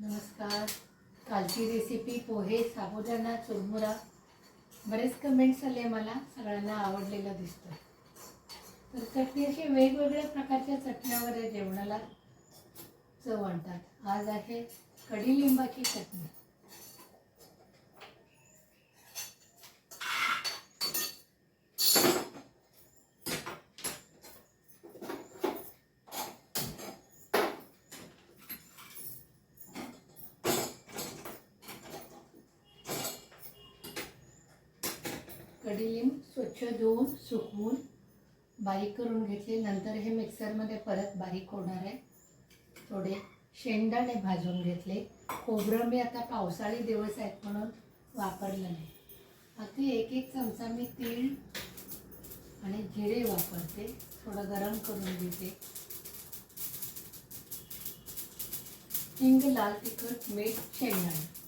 नमस्कार. कालची रेसिपी पोहे साबुदाणा चुरमुरा. बरेच कमेंट्स आले मला. सगळ्यांना आवडलेलं दिसतं तर चटणी अशी वेगवेगळ्या प्रकारच्या चटण्यावर जेवणाला चव आणतात. आज आहे कढीलिंबाची चटणी. कडीलिंब स्वच्छ धुवून सुकवून बारीक करून घेतले. नंतर हे मिक्सरमध्ये परत बारीक होणार आहे. थोडे शेंगदाणे भाजून घेतले. खोबरं मी आता पावसाळी दिवस आहेत म्हणून वापरलं नाही. अगदी एक एक चमचा मी तीळ आणि जिरे वापरते. थोडं गरम करून घेते. हिंग लाल तिखट मीठ शेंगदाणे.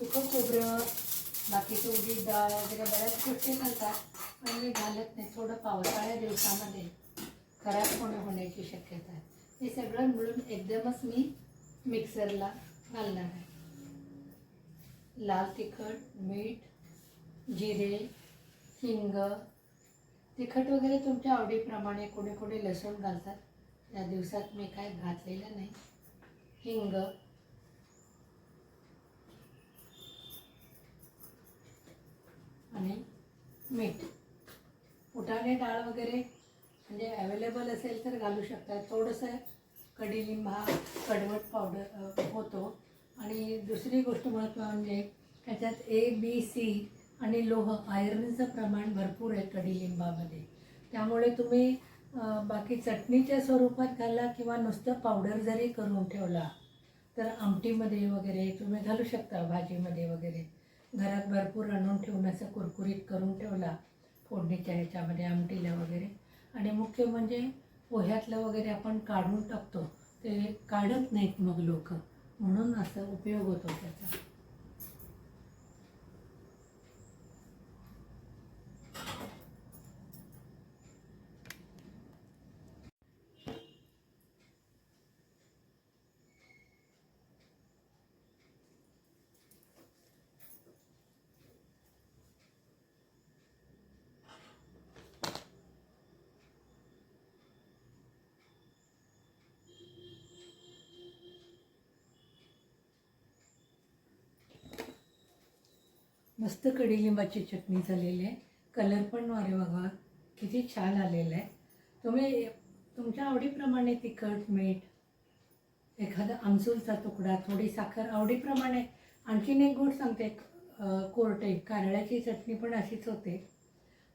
सुकं खोबरं बाकीचं उडीद डाळ वगैरे बऱ्याच गोष्टी घालतात पण मी घालत नाही. थोडं पावसाळ्या दिवसामध्ये खराब होणं होण्याची शक्यता आहे. हे सगळं मिळून एकदमच मी मिक्सरला घालणार आहे. लाल तिखट मीठ जिरे हिंग तिखट वगैरे तुमच्या आवडीप्रमाणे कोणी कोणी लसूण घालतात. या दिवसात मी काय घातलेलं नाही. हिंग आणि मीठ फुटाणे डाळ वगैरे म्हणजे अवेलेबल असेल तर घालू शकता थोडंसं कडीलिंब हा कडवट पावडर होतो. आणि दुसरी गोष्ट महत्त्व म्हणजे त्याच्यात ए बी सी आणि लोह आयर्नचं प्रमाण भरपूर आहे कडीलिंबामध्ये. त्यामुळे तुम्ही बाकी चटणीच्या स्वरूपात घाला किंवा नुसतं पावडर जरी करून ठेवला तर आमटीमध्ये वगैरे तुम्ही घालू शकता भाजीमध्ये वगैरे. घरात भरपूर आणून ठेवून असं कुरकुरीत करून ठेवला फोडणीच्या ह्याच्यामध्ये आमटीला वगैरे. आणि मुख्य म्हणजे पोह्यातलं वगैरे आपण काढून टाकतो. ते काढत नाहीत मग लोक. म्हणून असं उपयोग होतो त्याचा. मस्त कडीलिंबाची चटणी झालेली आहे. कलर पण वारे बघा किती छान आलेला आहे. तुम्ही तुमच्या आवडीप्रमाणे तिखट मीठ एखादा आमसूलचा तुकडा थोडी साखर आवडीप्रमाणे आणखीन एक गोड सांगते कोरटे कारळ्याची चटणी पण अशीच होते.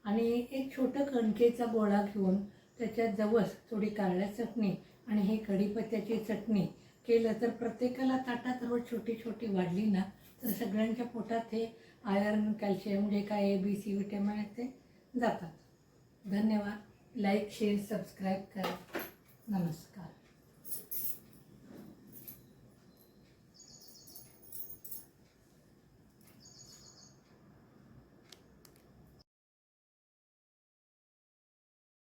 आणि एक छोटं कणकेचा गोळा घेऊन त्याच्यात जवस थोडी कारळ्या चटणी आणि हे कढीपत्त्याची चटणी केलं तर प्रत्येकाला ताटात रोज छोटी छोटी वाढली ना तर सगळ्यांच्या पोटात हे आयर्न कॅल्शियम जे काय ए बी सी विटॅमिन ते जातात. धन्यवाद. लाईक शेअर सबस्क्राईब करा. नमस्कार.